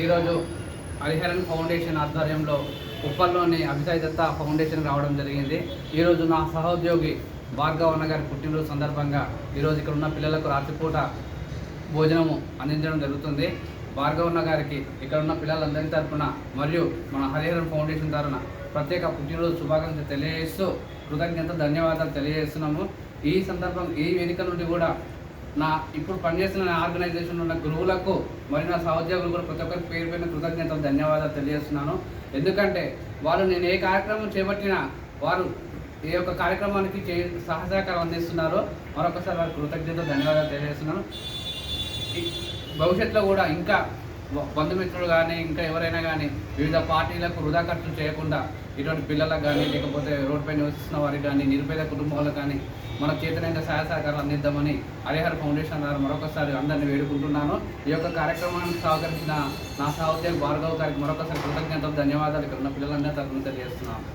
ఈరోజు హరిహరన్ ఫౌండేషన్ ఆధ్వర్యంలో ఉప్పల్లోని అభిసాయి దత్త ఫౌండేషన్ రావడం జరిగింది. ఈరోజు నా సహోద్యోగి భార్గవ అన్న గారి పుట్టినరోజు సందర్భంగా ఈరోజు ఇక్కడ ఉన్న పిల్లలకు రాత్రిపూట భోజనము అందించడం జరుగుతుంది. భార్గవన్న గారికి ఇక్కడ ఉన్న పిల్లలందరి తరఫున మరియు మన హరిహరన్ ఫౌండేషన్ తరఫున ప్రత్యేక పుట్టినరోజు శుభాకాంక్షలు తెలియజేస్తూ కృతజ్ఞత ధన్యవాదాలు తెలియజేస్తున్నాము. ఈ సందర్భం ఈ వేదిక నుండి కూడా నా ఇప్పుడు పనిచేస్తున్న నా ఆర్గనైజేషన్ ఉన్న గురువులకు మరియు నా సహోద్యోగులు కూడా ప్రతి ఒక్కరికి పేరు పైన కృతజ్ఞతలు ధన్యవాదాలు తెలియజేస్తున్నాను. ఎందుకంటే వాళ్ళు నేను ఏ కార్యక్రమం చేపట్టినా వారు ఏ యొక్క కార్యక్రమానికి చే సహసహకారం అందిస్తున్నారో మరొకసారి వారికి కృతజ్ఞతలు ధన్యవాదాలు తెలియజేస్తున్నాను. భవిష్యత్తులో కూడా ఇంకా బంధుమిత్రులు కానీ ఇంకా ఎవరైనా కానీ వివిధ పార్టీలకు వృధా ఖర్చులు చేయకుండా ఇటువంటి పిల్లలకు కానీ లేకపోతే రోడ్డుపై నివసిస్తున్న వారికి కానీ నిరుపేద కుటుంబాలకు కానీ మన చేతనైన సహాయ సహకారాలు అందిద్దామని హరిహర ఫౌండేషన్ ద్వారా మరొకసారి అందరినీ వేడుకుంటున్నాను. ఈ యొక్క కార్యక్రమానికి సహకరించిన నా సహోద్యోగి భార్గవ్ గారికి మరొకసారి కృతజ్ఞతలు ధన్యవాదాలు. ఇక్కడ ఉన్న పిల్లలందరూ తరఫున తెలియజేస్తున్నాను.